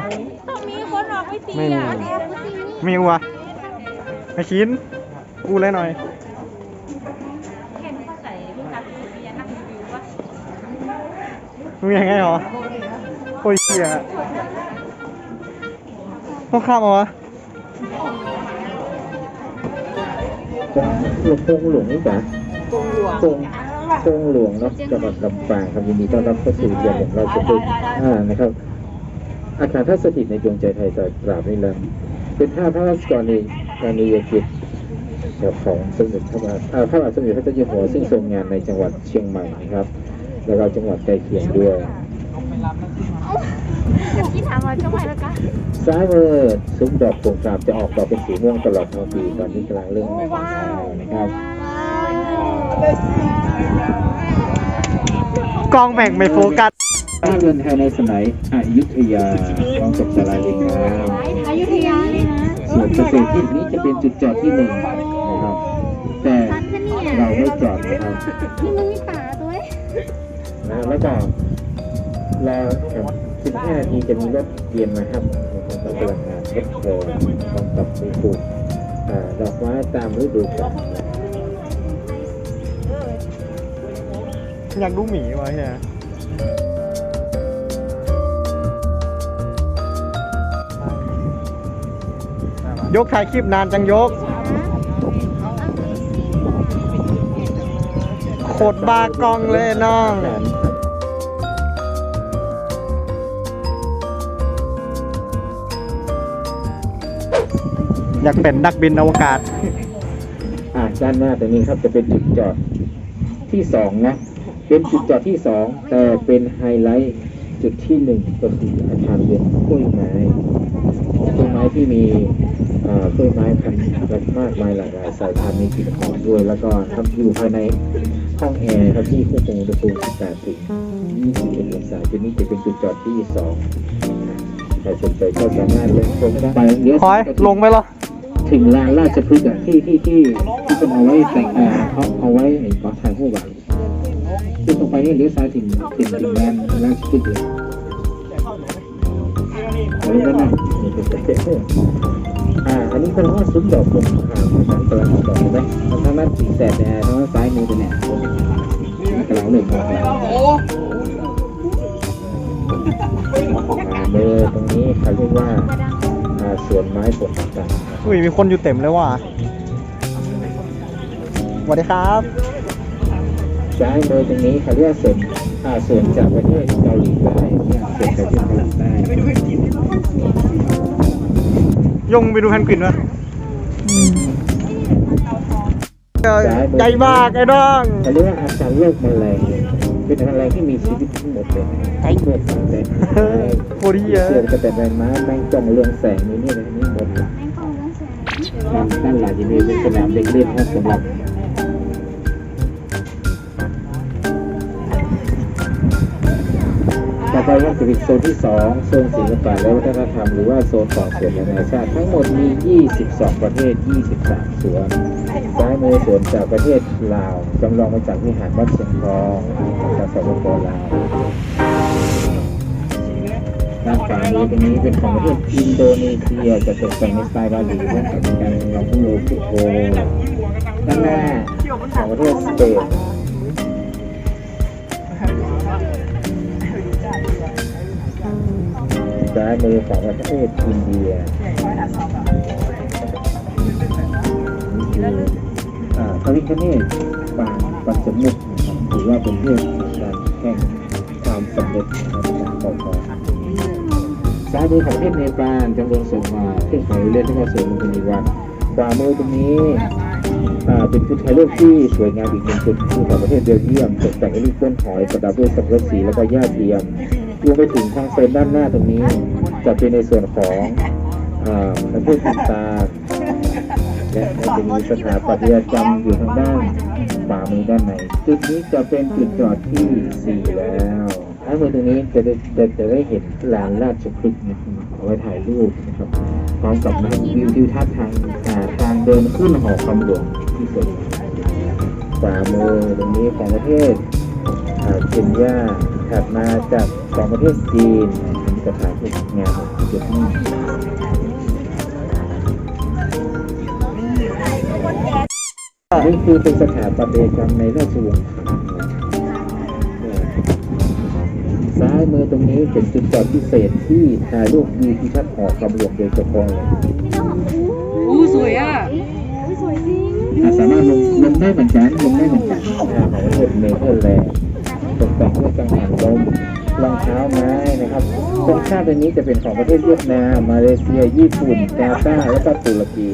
อมีคนออกไม่ตีไม่มี อะมีวะไอชิ้น กูเลยหน่อย เห็นเขาใส่ลูกค้าเป็นพยานักรีวิวว่ามึงยังไงหรอโอ้ยเหี้ยต้องข้ามมาวะหลวงพงหลวงนี่จ้ะพงหลวงพงหลวงเนาะจังหวัดลำปางครับยินดีต้อนรับเข้าสู่เรียนของเราจะเป็นอ่านะครับ อาคารท่าสถิตในดวงใจไทยจากกราบนิรันดร์เป็นท่าพระราชกรณีกรณียกิจของสมเด็จพระบาทอ่าพระบาทสมเด็จพระเจ้าอยู่หัวซึ่งทรงงานในจังหวัดเชียงใหม่นะครับ แล้วก็จังหวัดใกล้เคียงด้วยที่ถามว่าจะไหวแล้วกันซ้ายมือซุ้มดอกโปร่งกราบจะออกดอกเป็นสีม่วงตลอดทั้งปีตอนนี้กำลังเรื่องนะครับกล้องแบ่งไม่โฟกัส ภาพเรือนไทยในสมัยอยุธยาพร้อมกับสลายลิงน้อยุธยาเลยนะำส่วนเกษตรที่นี้จะเป็นจุดจอดที่หนึ่งนะครับ แต่เราไม่จอดนะครับนี่มึงมีป่าด้วยนะแล้วก็รอสิบห้านาทีจะมีรถเย็นมาครับของพลังงานทดแทนพร้อมกับปลูกอ่าดอกไม้ตามฤดูกาลอยากดูหมีวะเฮีย ยกถ่ายคลิปนานจังยก โคตรบากองเลยน้องอยากเป็นนักบินอวกาศ อ่าด้านหน้าตรงนี้ครับจะเป็นจุดจอดที่สองนะ เป็นจุดจอดที่สองแต่เป็นไฮไลท์จุดที่หนึ่งก็คืออาคารเรียนกล้วยไม้ กล้วยไม้ที่มีอ่ากล้วยไม้พันธุ์มากมายหลากหลายสายพันธุ์มีกลิ่นหอมด้วย แล้วก็ทำอยู่ภายในห้องแอร์ครับที่ควบคุมอุณหภูมิ18ถึง21องศาจุดนี้จะเป็นจุดจอดที่สองใครสนใจก็สามารถลงชมได้ไปเลี้ยวคอยลงไปเหรอถึงลานราชพฤกษ์อะที่ที่ที่ที่เป็นเอาไว้แต่งอ่าเขาเอาไว้ไอ้ก่อถ่ายรูปอะคือตรงไปนี่เลี้ยวซ้ายถึงถึงถึงลานราชพฤกษ์เลยเอาเลยนะนี่เป็นประเทศอ่า อันนี้เขาเรียกว่าซุ้มดอกบงขามนะครับกำลังออกดอกเห็นไหมทางด้านสีแสดเนี่ยทางด้านซ้ายมือเป็นเนี่ยกำลังหนึ่งออกแล้วอ่าเบอร์ตรงนี้เขาเรียกว่าอ่าสวนไม้ผลต่างๆอุ้ยมีคนอยู่เต็มเลยว่ะสวัสดีครับ ซ้ายมือตรงนี้เขาเรียกว่าสวนอ่าสวนจากประเทศเกาหลีใต้เนี่ยสวนจากประเทศเกาหลีใต้ยงไปดูแพนกวินวะใจมากไอ้น้องเขาเรียกว่าอาการโรคแมลงเป็นแมลงที่มีชีวิตทั้งหมดเลยไอ้หมดเลยโคตรเหี้ยเสื่อมกระแต่ใบไม้แมงจ่องเรืองแสงนี่นี่เลยนี่หมดเลยด้านด้านหลังจะมีเป็นสนามเด็กเล่นให้สำหรับ อไปก็จะเป็นโซนที่สองโซนศิลปะและวัฒนธรรมหรือว่าโซนของสวนนานาชาติทั้งหมดมี 22 ประเทศ 23 สวนซ้ายมือสวนจากประเทศลาวจำลองมาจากวิหารวัดเชียงทองจากสปปลาวด้านขวามือตรงนี้เป็นของประเทศอินโดนีเซียจะตกแต่งในสไตล์บาหลีและกับการลองโลกุโอด้านหน้าของประเทศสเปน ซ้ายมือของประเทศอินเดียอ่าพระวิคเนศปางปัจจมุกนะครับถือว่าเป็นเรื่องการแห่งความสำเร็จนะครับจากปกซ้ายมือของประเทศเนปาลจำลองส่งมาเครื่องของเล่นที่มาสวนลุมพินีวันขวามือตรงนี้อ่าเป็นจุดถ่ายรูปที่สวยงามอีกหนึ่งจุดคือของประเทศเบลเยียมตกแต่งด้วยลูกต้นหอยประดับด้วยสับปะรดสีแล้วก็หญ้าเทียมรวมไปถึงทางโซนด้านหน้าตรงนี้ จะเป็นในส่วนของอาประเทศต่างๆและจะมีสถาปัตยกรรมอยู่ทางด้านขวามือด้านในจุดนี้จะเป็นจุดจอดที่4แล้วท้ามือตรงนี้จะได้จะจะได้เห็นลานราชพฤกษ์นะครับเอาไว้ถ่ายรูปนะครับพร้อมกับวิวทิวทัศน์ทางทางเดินขึ้นหอคำหลวงที่สวยงามขวามือตรงนี้ของประเทศอาเคนยาถัดมาจากของประเทศจีน เป็นสถานที่งานเกี่ยวกับนี่คือเป็นสถาปัตยกรรมในราชวงศ์ขันเนี่ยซ้ายมือตรงนี้เป็นจุดจอดพิเศษที่ถ่ายรูปวิวทิวทัศน์หอคำหลวงโดยเฉพาะเลยอู้สวยอะอะสามารถลงลงได้เหมือนกันลงได้เหมือนกันอ่าของประเทศเนเธอร์แลนด์ตกแต่งด้วยกังหันลม รองเท้าไม้นะครับตรงข้ามตรงนี้จะเป็นของประเทศเวียดนาม มาเลเซีย ญี่ปุ่นกาตาร์และก็ตุรกี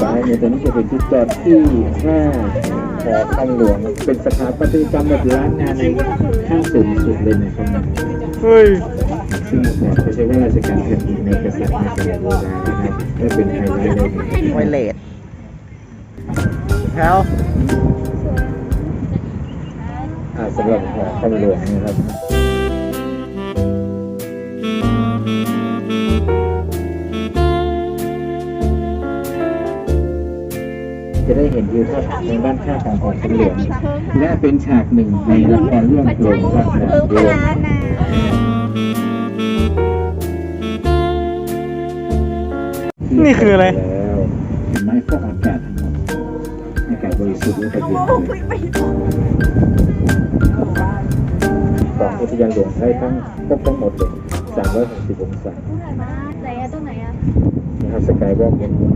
ซ้ายมือตรงนี้จะเป็นจุดจอดที่ห้าหอคำหลวง เป็นสถาปัตยกรรมแบบล้านนาในขั้นสูงสุดเลยนะครับเฮ้ยซึ่งเนี่ยก็ใช้ว่าราชการแผ่นดินในกษัตริย์ในสมัยโบราณนะครับและเป็นไฮไลท์เลยไวเลสแถวสำหรับหอคำหลวงนะครับ เห็นวิวทัศน์ในด้านข้างของหอคำหลวงและเป็นฉากหนึ่งในละครเรื่องโปรงพระนางด้วยนี่คืออะไรแล้วเห็นไหม้ฟอกอากาศทั้งหมดอากาศบริสุทธิ์และก็เย็นเลยของอุทยานหลวงได้ทั้งครบทั้งหมดเลย360องศา นะครับสกายวอล์กบนหัว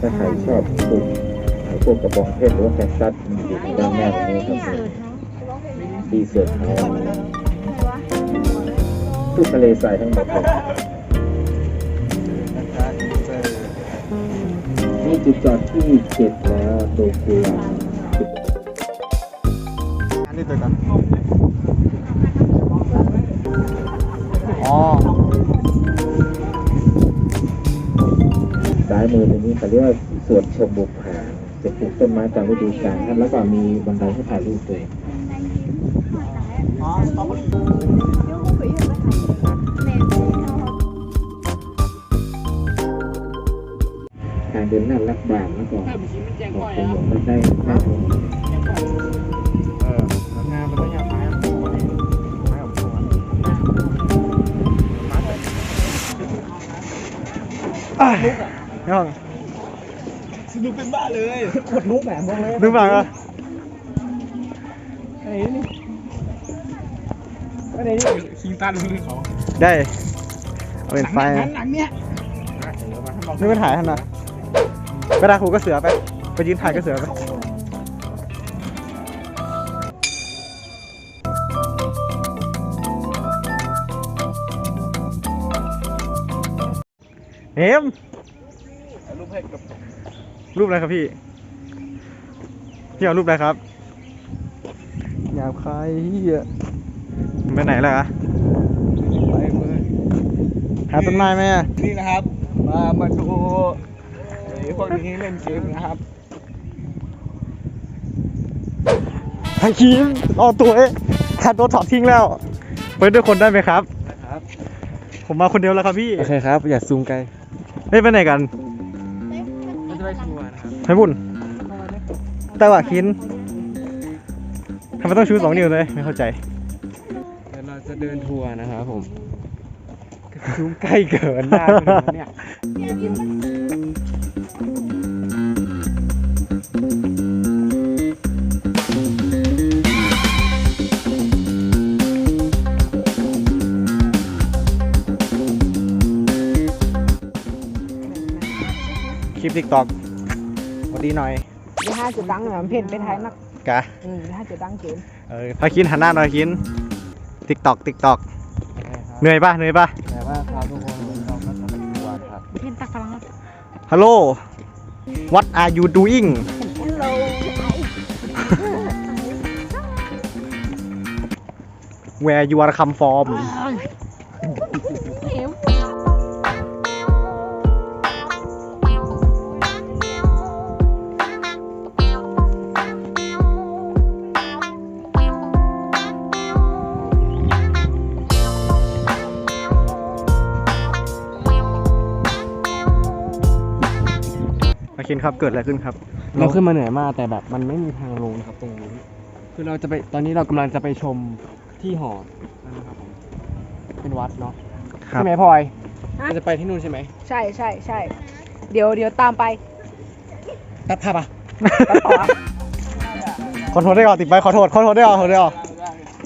ถ้าใครชอบปลูกอ่าพวกกระบองเพชรหรือว่าแคคตัสมันอยู่ด้านหน้าตรงนี้ครับที่เสือขาทุกทะเลทรายทั้งหมดเลยนี่จุดจอดที่เจ็ดแล้วโดกุลา จุดอันนี้ตัวกัน อ๋อ ซ้ายมือตรงนี้เขาเรียกว่าสวนชมบุกผาจะปลูกต้นไม้ตามฤดูกาลครับแล้วก็มีบันไดให้ถ่ายรูปด้วยทางเดินหน้ารักบางแล้วก็ออกไปหลงบันได อะย่องดูเป็นบ้าเลยปวดลุกแหมมองเลยนึกบ้างอะไอ้นี่ไอ้นี่คิงตันมือเขาได้เอาเป็นไฟหนังหนังเนี่ยนี่ไปถ่ายท่านนะกระดาครูก็เสือไป ไปยืนถ่ายก็เสือไป เอ็มรูปให้กับรูปอะไรครับพี่พี่เอารูปอะไรครับหยาบคายเฮียมันไปไหนแล้วอะไปมือหาต้นไม้ไหมอะนี่นะครับ มามาดูไอ้พวกนี้เล่นเกมนะครับไอ้คีมเอาตัวเอ๊ะขาดตัวถอดทิ้งแล้วไปด้วยคนได้ไหมครับนะครับ ผมมาคนเดียวแล้วครับพี่ โอเคครับ อย่าซูมไกล เฮ้ยไปไหนกันก็จะไปทัวร์นะครับไปบุญแต่ว่าคินทำไมต้องชูสองนิ้วเลยไม่เข้าใจ เดี๋ยวเราจะเดินทัวร์นะครับผมซูมใกล้เกินหน้าคุณเนี่ย คลิปติ๊กตอกสวัสดีหน่อยเดี๋ยวห้าจะดังอะเพ่นไปไทยนักกะอืมเดี๋ยวห้าจะดังเกมเออพาคินหันหน้าหน่อยคินติ๊กตอกติ๊กตอกเหนื่อยปะเหนื่อยปะแต่ว่าครับทุกคนเราก็จะไปทัวร์ครับเพ่นตักพลังฮัลโหล what are you doing where you are come from เอ็ คินครับเกิดอะไรขึ้นครับ เราขึ้นมาเหนื่อยมากแต่แบบมันไม่มีทางลงนะครับตรงนี้คือเราจะไปตอนนี้เรากำลังจะไปชมที่หอนั่นนะครับผมเป็นวัดเนาะครับใช่ไหมพลอยเราจะไปที่นู่นใช่ไหมใช่ใช่ใช่เดี๋ยวเดี๋ยวตามไป ตัดภาพอะตัดต่ออะขอโทษได้ก่อนติดไปขอโทษขอโทษได้ก่อนขอโทษได้ก่อน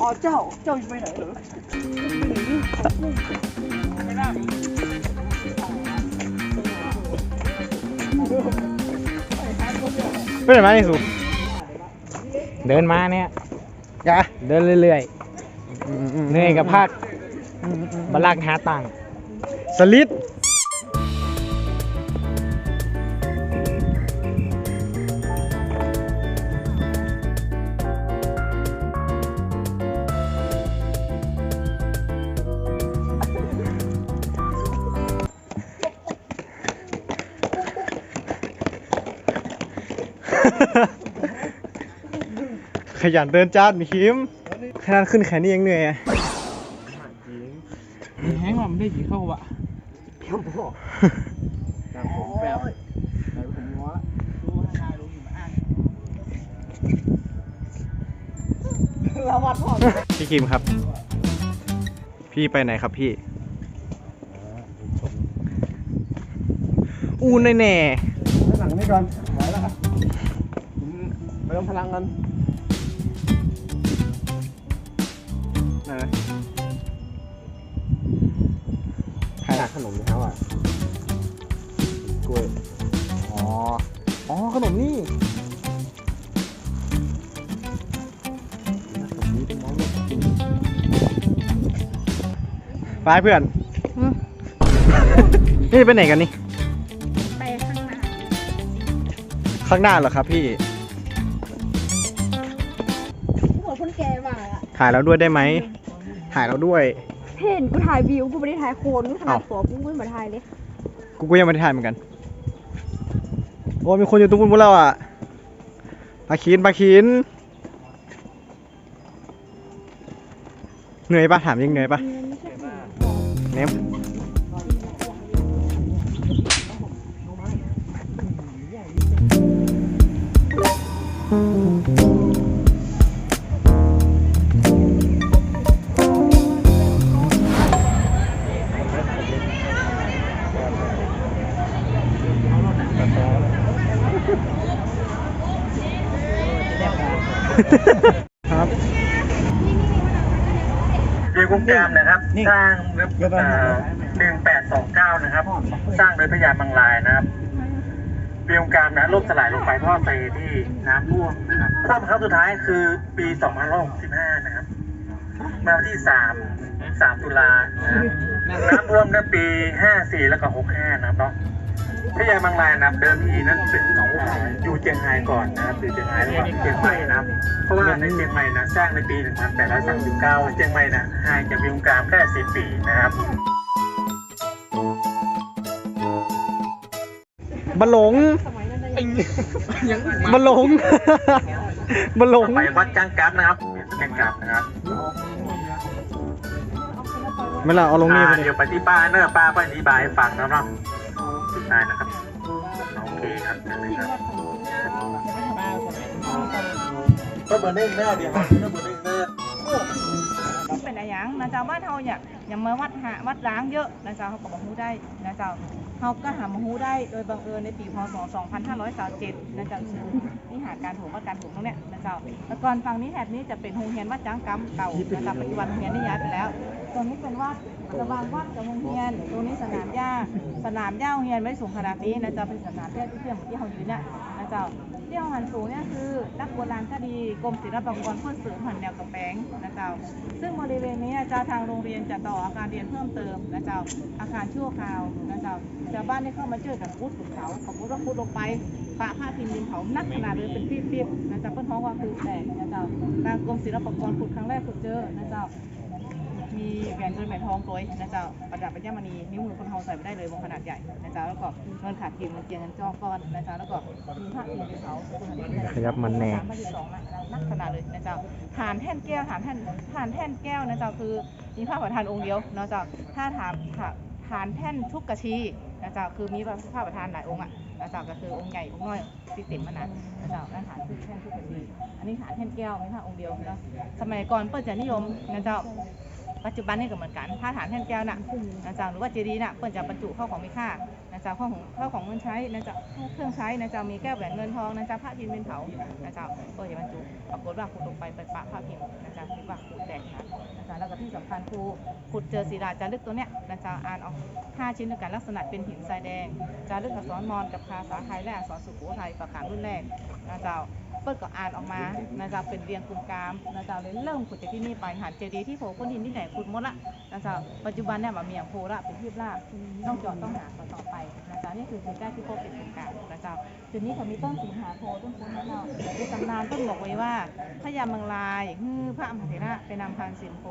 อ๋อเจ้า เจ้าจะไปไหนเหรอ ไม่ได้ไหมนี่สุเดินมาเนี่ย กะเดินเรื่อยๆเหนื่อยกับภาคบลักหาตังค์สลิด ขยันเดินจ้าดมีคิมขนาดขึ้นแขนนี่ยังเหนื่อยอะแห้งว่ามันได้กี่เข้าวะพี่คิมครับ พี่ไปไหนครับพี่อูแน่แน่หลังนี่ก่อนไหวแล้วครับไปลงพลังกัน ไหนใครหาขนมนี่เขาอะกล้วยๆอ๋อ อ๋อ ขนมนี่ไปเพื่อน นี่ไปไหนกันนี่ ไปข้างหน้า ข้างหน้าเหรอครับพี่หัวคนแก่มาอะ ถ่ายเราด้วยได้ไหม ถ่ายเราด้วย เห็นกูถ่ายวิวกูไม่ได้ถ่ายโคนขนาดเอ้าหัวกูไม่มาถ่ายเลย กูก็ยังไม่ได้ถ่ายเหมือนกัน โอ้มีคนอยู่ตรงนู้นหมดแล้วอะปาคินปาคิน เหนื่อยปะถามยังเหนื่อยปะเนม เรียกวงกามนะครับ สร้างเว็บหนึ่งแปดสองเก้านะครับ สร้างโดยพญามังลายนะครับเรียกวงกามนะล่มสลายลงไปเพราะว่าไปที่น้ำท่วมนะครับท่วมครั้งสุดท้ายคือปีสองพันหกสิบห้านะครับเมื่อวันที่สามสามตุลานะครับน้ำท่วมในปีห้าสี่แล้วก็หกห้านะครับ เนาะพญามังลายนะครับเดิมทีนั้นเป็นของอ่าอยู่เจียงไฮ้ก่อนนะครับอยู่เจียงไฮ้แล้วก็เชียงใหม่นะครับเพราะว่าในเชียงใหม่นะสร้างในปี1839เชียงใหม่นะห่างจากวิวงกามแค่10ปีนะครับบัลหลงบัลหลงบัลหลงไปวัดจังกัดนะครับจังกัดนะครับไม่ละเอาลงนี่อ่าไปดิเดี๋ยวไปที่ป้าเนอะป้าไปอธิบายให้ฟังแล้วเนาะ สุดท้ายนะครับโอเคครับเชิญเลยครับก็เหมือนเด้งหน้าเดียวครับก็เหมือนเด้งหน้าเป็นอะไรอย่างนะเจ้าบ้านเฮาเนี่ยอย่างเมื่อวัดหาวัดร้างเยอะนะเจ้าเขาก็บอกฮู้ได้นะเจ้าเฮาก็หามาฮู้ได้โดยบังเอิญในปีพศ 2537นะเจ้าชื่อนี่หาการโถมวัดการโถมตรงเนี้ยนะเจ้าแต่ก่อนฝั่งนี้แถบนี้จะเป็นโรงเรียนวัดจ้างกำเก่านะเจ้าปัจจุบันโรงเรียนได้ย้ายไปแล้วตรงนี้เป็นวัด ระว่างวัดกับโรงเรียนตรงนี้สนามหญ้า สนามหญ้าโรงเรียนไม่สูงขนาดนี้นะจ้าเป็นสนามหญ้าที่เทียมที่เฮาอยืนเนี่ยนะเจ้าที่เอาหันสูงเนี่ยคือนักโบราณคดีกรมศิลปากรเพื่อสริมหันแนวกระแปงนะเจ้าซึ่งบริเวณนี้เจ้าทางโรงเรียนจะต่ออาคารเรียนเพิ่มเติมนะเจ้าอาคารชั่วคราวนะเจ้าชาวบ้านได้เข้ามาเจอกับพุทธขุนเขาขอพุทธว่าพุทธลงไปปะผ้าพิมพ์ดินเขานักขนาดเลยเป็นปี๊บๆนะเจ้าเพื่อนท้องว่าคือแตกนะเจ้าทางกรมศิลปากรขุดครั้งแรกขุดเจอนะเจ้า มีแหวนเงินแหวนทองตัวยนะเจ้าประดับเป็นย่ามณีนิ้วมือคนทองใส่ไปได้เลยวงขนาดใหญ่นะเจ้าแล้วก็เงินขาดกินมันเกียงเงินจองก้อนนะเจ้าแล้วก็มีพระอินทร์เป็นเขาขยับมันแน่สามสิบสองนักขนาดเลยนะเจ้าฐานแท่นแก้วฐานแท่นฐานแท่นแก้วนะเจ้าคือมีพระประธานองค์เดียวนะเจ้าถ้าฐานฐานฐานแท่นทุกกะชีนะเจ้าคือมีพระประธานหลายองค์อะนะเจ้าก็คือองค์ใหญ่องค์น้อยติดต็มมันนะนะเจ้านั่นฐานคือแท่นทุกคนดีอันนี้ฐานแท่นแก้วม่ค่ะองค์เดียวนะสมัยก่อนเปิดจะนิยมนะเจ้า ปัจจุบันนี่ก็เหมือนกันถ้าฐานแท่นแก้วน่ะนะจ้าหรือว่าเจดีย์น่ะเปิดจะบรรจุเข้าของมีค่านะจ้าเข้าของข้าของเงินใช้นะจ้าเครื่องใช้นะจ้ามีแก้วแหวนเงินทองนะจ้าพระพิมพ์เป็นเผานะจ้าเปิดจะบรรจุปรากฏว่าขุดลงไปไปปะพระพิมพ์นะจ้าคิดว่าขุดแตกนะนะจ้าแล้วก็ที่สำคัญคือขุดเจอศิลาจารึกตัวเนี้ยนะจ้าอ่านออกห้าชิ้นด้วยกันลักษณะเป็นหินทรายแดงจารึกอักษรมอญกับภาษาไทยและอักษรสุโขทัยประการรุ่นแรกนะจ้า เปิดก็อ่านออกมานะจ๊ะเป็นเรียงกลุ่มกามนะจ๊ะเลยเริ่มขุดจากที่นี่ไปหาเจดีย์ที่โผล่ก้นหินที่ไหนขุดหมดละนะจ๊ะปัจจุบันเนี่ยมันมีอย่างโพละเป็นที่ราบต้องเจาะต้องหาต่อไปนะจ๊ะนี่คือจุดแรกที่พบเป็นกลุ่มกามนะจ๊ะจุดนี้เขามีต้นสิงหาโพต้นคุ้นะเจ้าในตำนานต้นบอกไว้ว่าพระยามังลายฮือพระอมเถระไปนำพานสิงโพ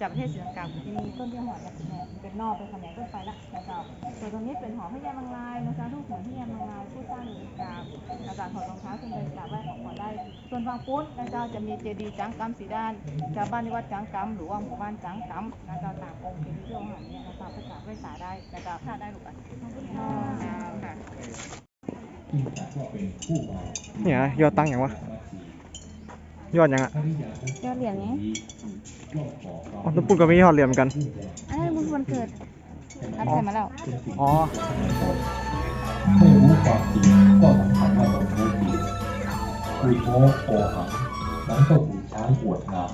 จากประเทศศรีลังกาที่มีต้นที่หอเนี่ยเป็นนอกเป็นแขนงต้นไปละนะจ๊ะส่วนตรงนี้เป็นหอพระยามังลายนะจ๊ะรูปเหมือนพระยามังลายผู้สร้างศรีลังกานะจ๊ะถอดรองเท้าขึ้นไปกราบไหว้ขอพรได้ ส่วนฝั่งพุทธนะเจ้าจะมีเจดีย์จังกัมสีด้านชาวบ้านที่วัดจังกัมหรือว่าหมู่บ้านจังกัมนะเจ้าต่างองค์เจดีย์ที่องค์หาเนี่ยนะเจ้าภาษาไร้สาได้นะเจ้าถ้าได้ลูกอะค่ะเนี่ยนะยอดตั้งอย่างวะ ยอดยังอะยอดเหรียญไง อ๋อตุ๊ปุ่นก็มียอดเหรียญเหมือนกัน อันนั้นบุญวันเกิดรับใส่มาแล้ว อ๋อ ไม่รู้ความจริงก็สำคัญว่าตนรู้จริงคุยโม้โกหังนั้นก็คือช้างอวดงาม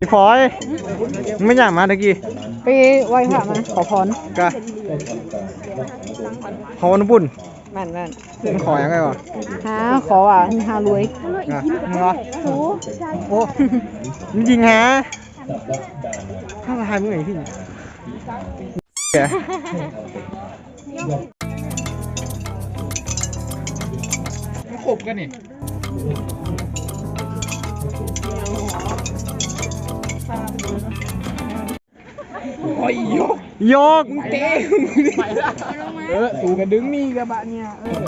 พี่ฟอยมึงไม่อยากมาตะกี้ไปไหว้พระมา ขอพรกะขอวันปุ่น แม่นแม่นมันขอยังไงวะหาขออะหารวยอะมึงเหรอโอ้โอ้มึงยิงฮะถ้าทายมึงไงพี่แกขบกันนี่ยก เต้เออสูกันดึงนี่กระบะเนี่ยเออ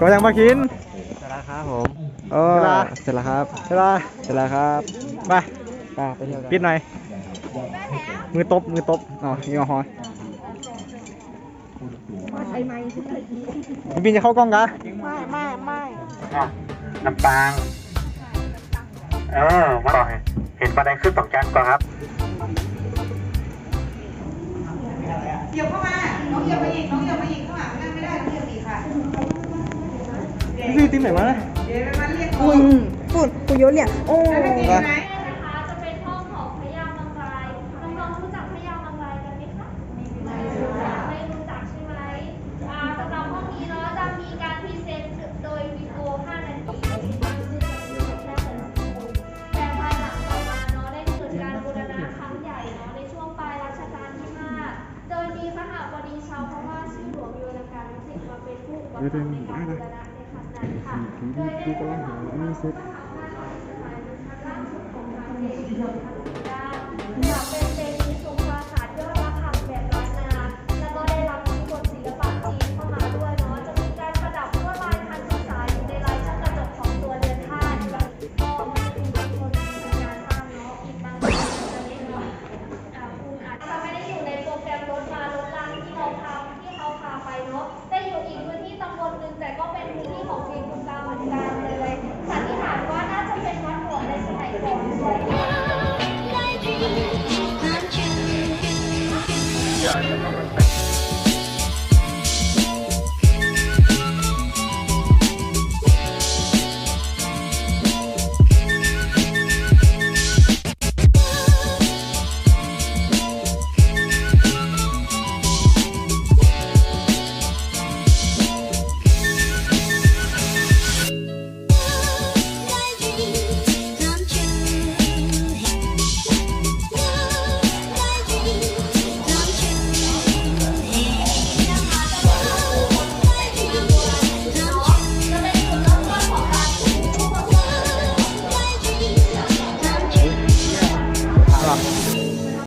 ก็ยังมากินเสร็จแล้วครับผมเออเสร็จแล้วครับเวลาเสร็จแล้วครับไปไปไปเที่ยวกันปิดหน่อยมือตบมือตบอ๋อยี่ห้อพี่บินจะเข้ากล้องกะไม่ไม่ไม่ลำปางเออมาต่อเห็นบันไดขึ้นสองชั้นก่อนครับ เหยียบเข้ามา น้องเหยียบมาอีก น้องเหยียบมาอีกข้างหลังนั่งไม่ได้น้องเหยียบอีกค่ะพี่บินตีไหนมาเดี๋ยวมาเรียกคุณพูดคุณโยนเนี่ยโอ้ แล้วไม่กินไหมน